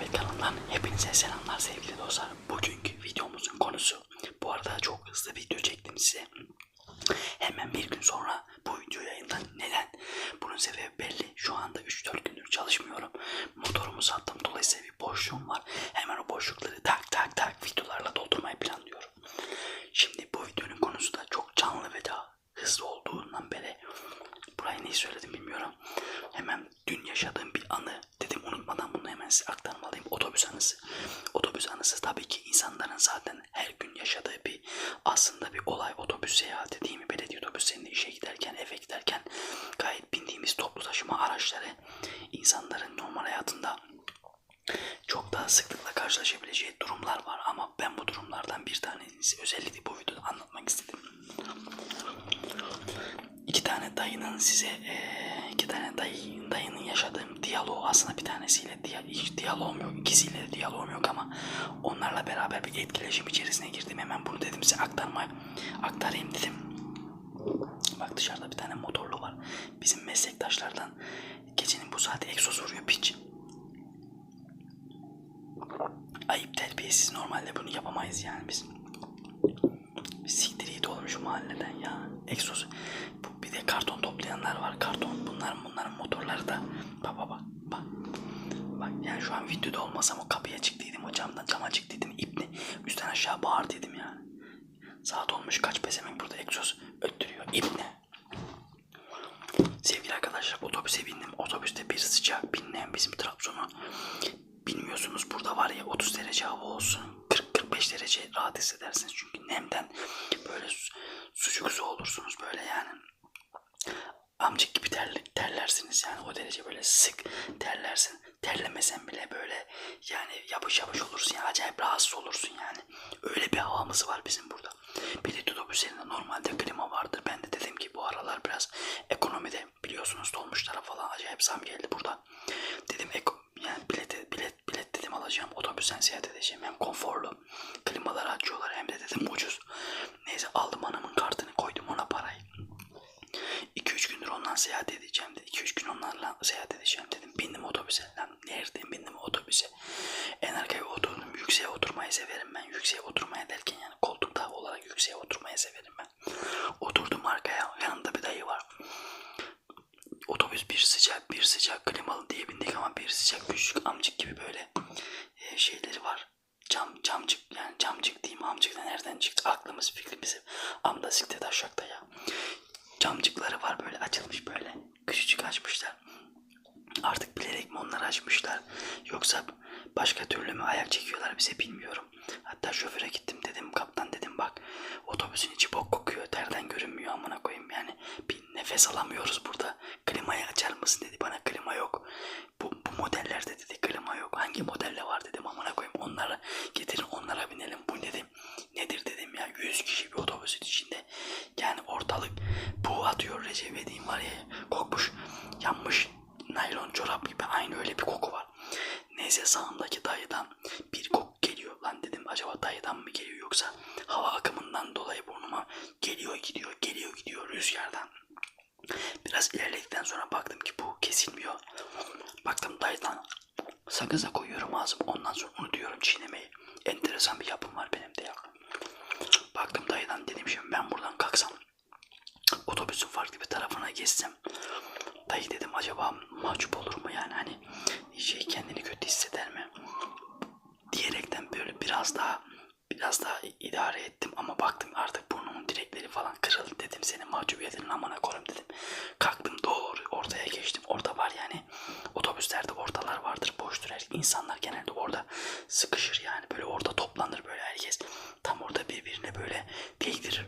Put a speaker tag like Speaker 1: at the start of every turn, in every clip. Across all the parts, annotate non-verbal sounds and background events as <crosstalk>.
Speaker 1: Sohbet kanalından hepinize selamlar sevgili dostlar. Bugünkü videomuzun konusu bu arada çok hızlı video çektim size. Hemen bir gün sonra bu video yayından neden? Bunun sebebi belli. Şu anda 3-4 gündür çalışmıyorum. Motorumu sattım dolayısıyla bir boşluğum var. Hemen o boşlukları tak tak tak videolarla doldurmayı planlıyorum. Şimdi bu videonun konusu da çok canlı ve daha hızlı olduğundan beri burayı neyi söyledim bilmiyorum. Hemen dün yaşadığım bir anı dedim unutmadan bunu hemen size aktarmalıyım. Otobüs anısı. Otobüs anısı tabii ki insanların zaten her gün yaşadığı bir aslında bir olay. Otobüs seyahati değil mi? Belediye otobüslerinde işe giderken, eve giderken gayet bindiğimiz toplu taşıma araçları insanların normal hayatında çok daha sıklıkla karşılaşabileceği durumlar var ama ben bu durumlardan bir tanesini özellikle bu videoda anlatmak istedim. İki tane dayının size eee, iki tane dayı, dayının yaşadığım diyaloğu aslında bir tanesiyle hiç diyaloğum yok ikisiyle de diyaloğum yok ama onlarla beraber bir etkileşim içerisine girdim hemen bunu dedim size aktarmaya aktarayım dedim. Bak dışarıda bir tane motorlu var. Bizim meslektaşlardan gecenin bu saati egzoz vuruyor piç. Ayıp terbiyesiz normalde bunu yapamayız yani biz. Siktir oğlum şu mahalleden ya. Egzoz. Bu, bir de karton toplayanlar var. Karton bunların bunların motorları da. Bak bak bak. Bak, bak yani şu an videoda olmasam o kapıya çıktıydım. O camdan cama çıktıydım. İpni üstten aşağı bağırdıydım yani. Saat olmuş kaç pezemek burada egzoz öttürüyor. İpni. Sevgili arkadaşlar otobüse bindim. Otobüste bir sıcak binleyen bizim Trabzon'u bilmiyorsunuz burada var ya 30 derece hava olsun 40-45 derece rahat hissedersiniz. Çünkü nemden böyle su, sucuk su olursunuz böyle yani. Amcık gibi terli, terlersiniz yani. O derece böyle sık terlersin. Terlemesen bile böyle yani yapış yapış olursun yani acayip rahatsız olursun yani. Öyle bir havamız var bizim burada. Belediye otobüslerinde normalde klima vardır. Ben de dedim ki bu aralar biraz ekonomide biliyorsunuz dolmuşlara falan acayip zam geldi burada dedim eko, yani bilet, bilet, bilet dedim otobüsten seyahat edeceğim hem konforlu klimaları açıyorlar hem de dedim ucuz neyse aldım hanımın kartını koydum ona parayı 2-3 gündür ondan seyahat edeceğim dedi. 2-3 gün onlarla seyahat edeceğim dedim. Bindim otobüse. Lan nereden bindim otobüse? En arkaya oturdum. Yükseğe oturmayı severim ben. Yükseğe oturmaya derken yani koltukta olarak yükseğe oturmayı severim ben. Oturdum arkaya. Yanımda bir dayı var. Otobüs bir sıcak bir sıcak klimalı diye bindik ama bir sıcak küçük amcık gibi böyle şeyleri var. Cam, camcık yani camcık diyeyim amcık da nereden çıktı? Aklımız fikrimiz amda siklet aşağıda ya. Camcıkları var böyle açılmış böyle. Küçücük açmışlar. Artık bilerek mi onları açmışlar? Yoksa başka türlü mü ayak çekiyorlar bize bilmiyorum. Hatta şoföre gittim dedim kaptan dedim bak otobüsün içi bok kokuyor terden görünmüyor amına koyayım. Yani bir nefes alamıyoruz burada. Klimayı açar mısın? dedi. Bana klima yok. Bu, bu modellerde dedi. Klima yok. Hangi modelde var? dedim onlara. Getirin onlara binelim. Bu dedim nedir dedim ya. 100 kişi bir otobüsün içinde. Yani ortalık bu atıyor Recep İvedik'in var ya. Kokmuş yanmış naylon çorap gibi. Aynı öyle bir koku var. Neyse sağımdaki dayıdan bir koku geliyor. Lan dedim acaba dayıdan mı geliyor yoksa hava akımından dolayı burnuma geliyor gidiyor geliyor gidiyor rüzgardan? Biraz ilerledikten sonra baktım ki bu kesilmiyor. Baktım dayıdan sakıza koyuyorum ağzıma ondan sonra unutuyorum çiğnemeyi. Enteresan bir yapım var benim de ya. Baktım dayıdan dedim şimdi ben buradan kalksam otobüsün farklı bir tarafına geçsem dayı dedim acaba mahcup olur mu yani hani şey kendini kötü hisseder mi diyerekten böyle biraz daha biraz daha idare ettim ama baktım artık burnumun direkleri falan kırıldı dedim senin mahcubiyetinin amına koyayım dedim. Kalktım doğru ortaya geçtim. Orada var yani otobüslerde insanlar genelde orada sıkışır yani böyle orada toplanır böyle herkes. Tam orada birbirine böyle değdirir.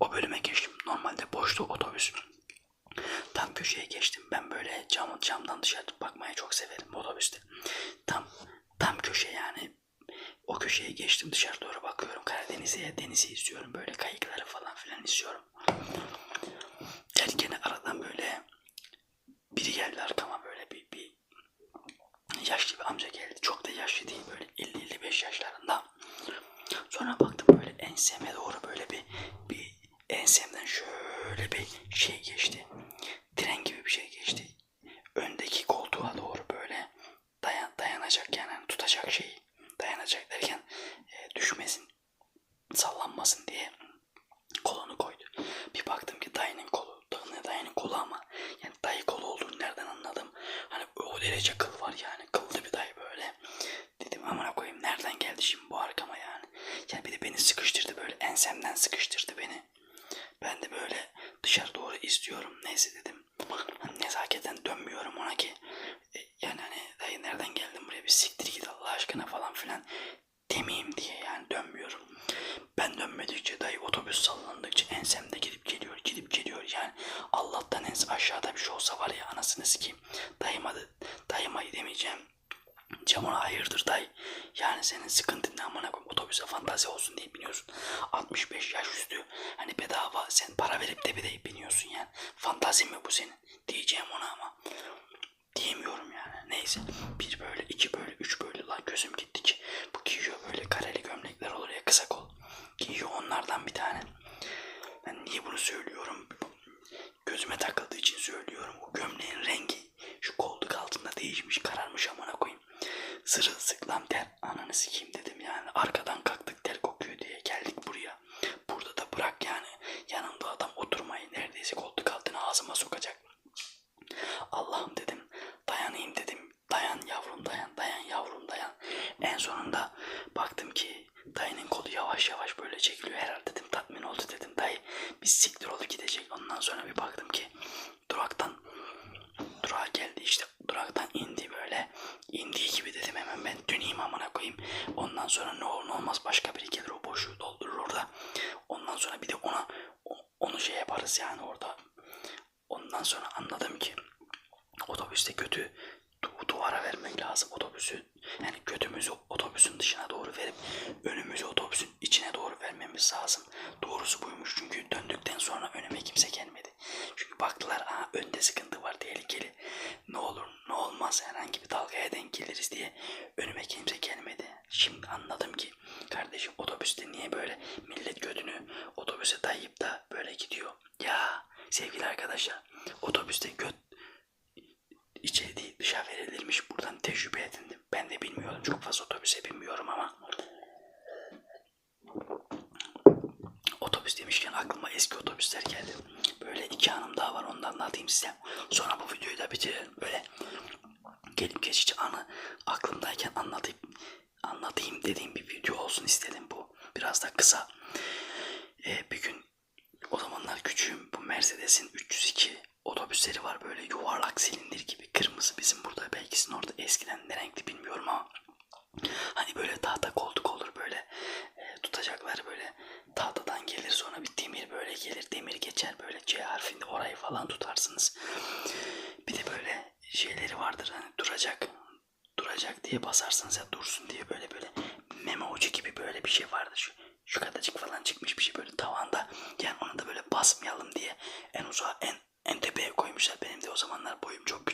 Speaker 1: O bölüme geçtim. Normalde boştu otobüs. Tam köşeye geçtim. Ben böyle cam, camdan dışarı bakmaya çok severim otobüste. Tam tam köşe yani o köşeye geçtim dışarı doğru bakıyorum Karadeniz'e denizi izliyorum böyle kayıkları falan filan izliyorum. Derken aradan böyle biri geldi arkama böyle bir, bir yaşlı bir amca geldi. Çok da yaşlı değil böyle 50-55 yaşlarında. Sonra baktım böyle enseme doğru böyle bir, bir ensemden şöyle bir şey geçti. Tren gibi bir şey geçti. Öndeki koltuğa doğru böyle dayan, dayanacak yani hani derece kıl var yani. Kıllı bir dayı böyle. Dedim amına koyayım nereden geldi şimdi bu arkama yani. Yani bir de beni sıkıştırdı böyle ensemden sıkıştırdı beni. Ben de böyle dışarı doğru izliyorum. Neyse dedim. Hani nezaketen dönmüyorum ona ki. E, yani hani dayı nereden geldin buraya bir siktir git Allah aşkına falan filan demeyeyim diye yani dönmüyorum. Ben dönmedikçe dayı otobüs sallandıkça ensemde gidip geliyor gidip geliyor yani Allah'tan ens aşağıda bir şey olsa var ya anasını sikeyim dayıma da dayımayı demeyeceğim Camına hayırdır dayı yani senin sıkıntın ne amına koyayım otobüse fantazi olsun diye biniyorsun 65 yaş üstü hani bedava sen para verip de bir de biniyorsun yani fantazi mi bu senin diyeceğim ona ama diyemiyorum yani. Neyse. Bir böyle, iki böyle, üç böyle lan gözüm gitti ki. Bu giyiyor böyle kareli gömlekler olur ya kısa kol. Giyiyor onlardan bir tane. Ben niye bunu söylüyorum? Gözüme takıldığı için söylüyorum. O gömleğin rengi şu koltuk altında değişmiş, kararmış amına koyayım. Sırılsıklam ter. Ananı sikeyim dedim yani. Arkadan kalktık ter kokuyor diye geldik buraya. Burada da bırak yani. Yanımda adam oturmayı neredeyse koltuk altına ağzıma sokacak. Allah'ım dedim dayanayım dedim dayan yavrum dayan dayan yavrum dayan en sonunda baktım ki dayının kolu yavaş yavaş böyle çekiliyor. Herhalde dedim tatmin oldu dedim. Dayı biz siktir olup gidecek. Ondan sonra bir baktım ki duraktan durağa geldi işte. Duraktan indi böyle. İndiği gibi dedim hemen. Ben döneyim amına koyayım. Ondan sonra ne olur ne olmaz başka biri gelir o boşluğu doldurur orada. Ondan sonra bir de ona onu şey yaparız yani orada. Ondan sonra anladım ki otobüste kötü du- duvara vermek lazım. Otobüsü. Yani götümüzü otobüsün dışına doğru verip önümüzü otobüsün içine doğru vermemiz lazım. Doğrusu buymuş çünkü döndükten sonra önüme kimse gelmedi. Çünkü baktılar aha önde sıkıntı var tehlikeli. Ne olur ne olmaz herhangi bir dalgaya denk geliriz diye önüme kimse gelmedi. Şimdi anladım ki kardeşim otobüste niye böyle millet götünü otobüse dayayıp da böyle gidiyor. Ya sevgili arkadaşlar otobüste göt içeri değil dışa verilirmiş. Buradan tecrübe edindim. Ben de bilmiyorum. Çok fazla otobüse binmiyorum ama. Otobüs demişken aklıma eski otobüsler geldi. Böyle iki anım daha var. Ondan anlatayım size. Sonra bu videoyu da bitirelim. Böyle gelip geçici anı aklımdayken anlatayım anlatayım dediğim bir video olsun istedim bu. Biraz da kısa. Ee, bir gün o zamanlar küçüğüm. Bu Mercedes'in 302 otobüsleri var böyle yuvarlak silindir gibi kırmızı bizim burada belki sizin orada eskiden ne renkli bilmiyorum ama hani böyle tahta koltuk olur böyle e, tutacaklar böyle tahtadan gelir sonra bir demir böyle gelir demir geçer böyle C harfinde orayı falan tutarsınız. Bir de böyle şeyleri vardır hani duracak duracak diye basarsınız ya dursun diye böyle böyle meme ucu gibi böyle bir şey vardı şu şu kadarcık falan çıkmış bir şey böyle tavanda. Yani onu da böyle basmayalım diye en uzağa en en tepeye koymuşlar. Benim de o zamanlar boyum çok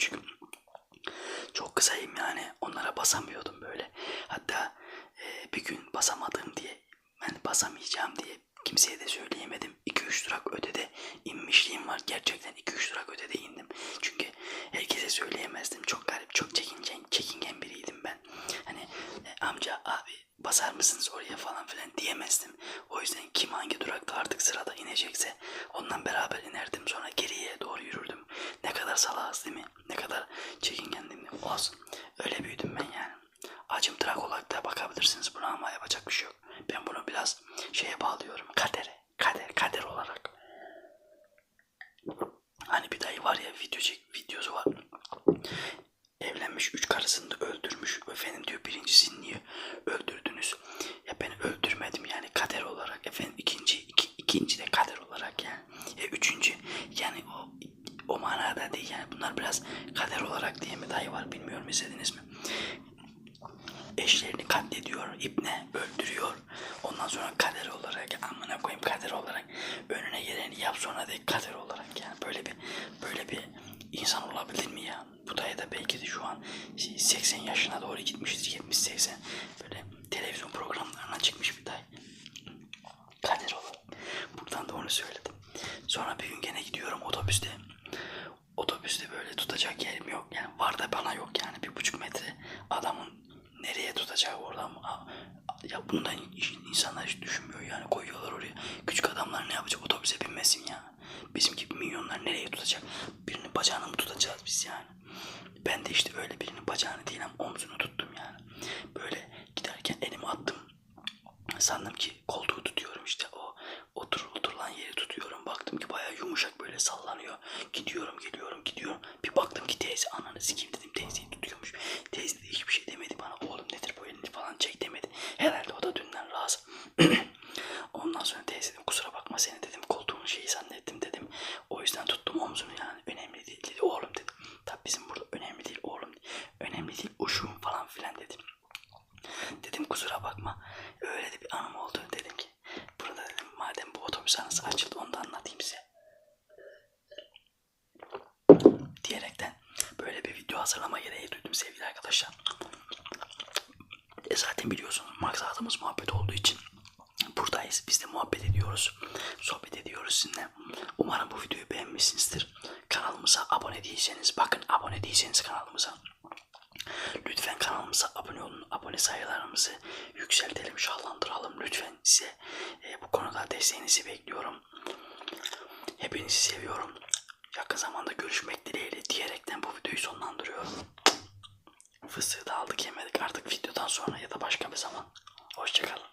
Speaker 1: kısayım yani onlara basamıyordum böyle hatta e, bir gün basamadım diye ben basamayacağım diye kimseye de söyleyemedim 2-3 durak ötede inmişliğim var gerçekten 2-3 durak ötede indim çünkü herkese söyleyemezdim çok garip çok çekingen, çekingen biriydim ben hani e, amca abi basar mısınız oraya? falan filan diyemezdim. O yüzden kim hangi durakta artık sırada inecekse ondan beraber inerdim. Sonra geriye doğru yürürdüm. Ne kadar salağız değil mi? Ne kadar çekingendim değil mi? olsun. Öyle büyüdüm ben yani. Acım trak olarak da bakabilirsiniz buna ama yapacak bir şey yok. Ben bunu biraz şeye bağlıyorum. Kadere. Kader. Kader olarak. Hani bir dayı var ya video çek videosu var. Evlenmiş üç karısını da öldürmüş. Efendim diyor birincisini niye öldürdünüz? Ya ben öldürmedim yani kader olarak. Efendim ikinci iki, ikinci de kader olarak yani. E, üçüncü yani o o manada değil yani bunlar biraz kader olarak diye mi dayı var bilmiyorum izlediniz mi? eşlerini katlediyor, ibne öldürüyor. Ondan sonra kader olarak amına koyayım kader olarak önüne geleni yap sonra de kader olarak yani böyle bir böyle bir insan olabilir mi ya? Bu dayı da belki de şu an 80 yaşına doğru gitmiştir 70-80 böyle televizyon programlarına çıkmış bir dayı. Kader olarak. Buradan da onu söyledim. Sonra bir gün gene gidiyorum otobüste. Otobüste böyle tutacak yerim yok. Yani var da bana yok yani bir buçuk metre. Adamın nereye tutacağı oradan. Ya bunu da insanlar hiç düşünmüyor yani koyuyorlar oraya. Küçük adamlar ne yapacak otobüse binmesin ya. Bizim gibi milyonlar nereye tutacak? Birini bacağını mı tutacağız biz yani? İşte öyle birinin bacağını değil ama omzunu tuttum yani. Böyle giderken elimi attım. Sandım ki koltuğu tutuyorum işte o otur oturulan yeri tutuyorum. Baktım ki bayağı yumuşak böyle sallanıyor. Gidiyorum geliyorum gidiyorum. Bir baktım ki teyze ananı sikeyim dedim teyzeyi tutuyormuş. Teyze de hiçbir şey demedi bana. Oğlum nedir bu elini falan çek demedi. Herhalde o da dünden razı. <clears throat> Ondan sonra teyze dedim kusura bakma seni dedim koltuğun şeyi zannettim dedim. O yüzden tuttum omzunu yani önemli değil dedi oğlum dedim. Tabi bizim burada önemli değil oğlum. Önemli değil uşuğum falan filan dedim. Dedim kusura bakma. Öyle de bir anım oldu. Dedim ki burada dedim madem bu otobüs anısı açıldı onu da anlatayım size. Diyerekten böyle bir video hazırlama gereği duydum sevgili arkadaşlar. E zaten biliyorsunuz maksadımız muhabbet olduğu için buradayız. Biz de muhabbet ediyoruz. Sohbet ediyoruz sizinle. Umarım bu videoyu beğenmişsinizdir. Kanalımıza abone değilseniz bakın abone değilseniz kanalımıza Lütfen kanalımıza abone olun. Abone sayılarımızı yükseltelim, şahlandıralım. Lütfen size e, bu konuda desteğinizi bekliyorum. Hepinizi seviyorum. Yakın zamanda görüşmek dileğiyle diyerekten bu videoyu sonlandırıyorum. Fıstığı da aldık yemedik artık videodan sonra ya da başka bir zaman. Hoşçakalın.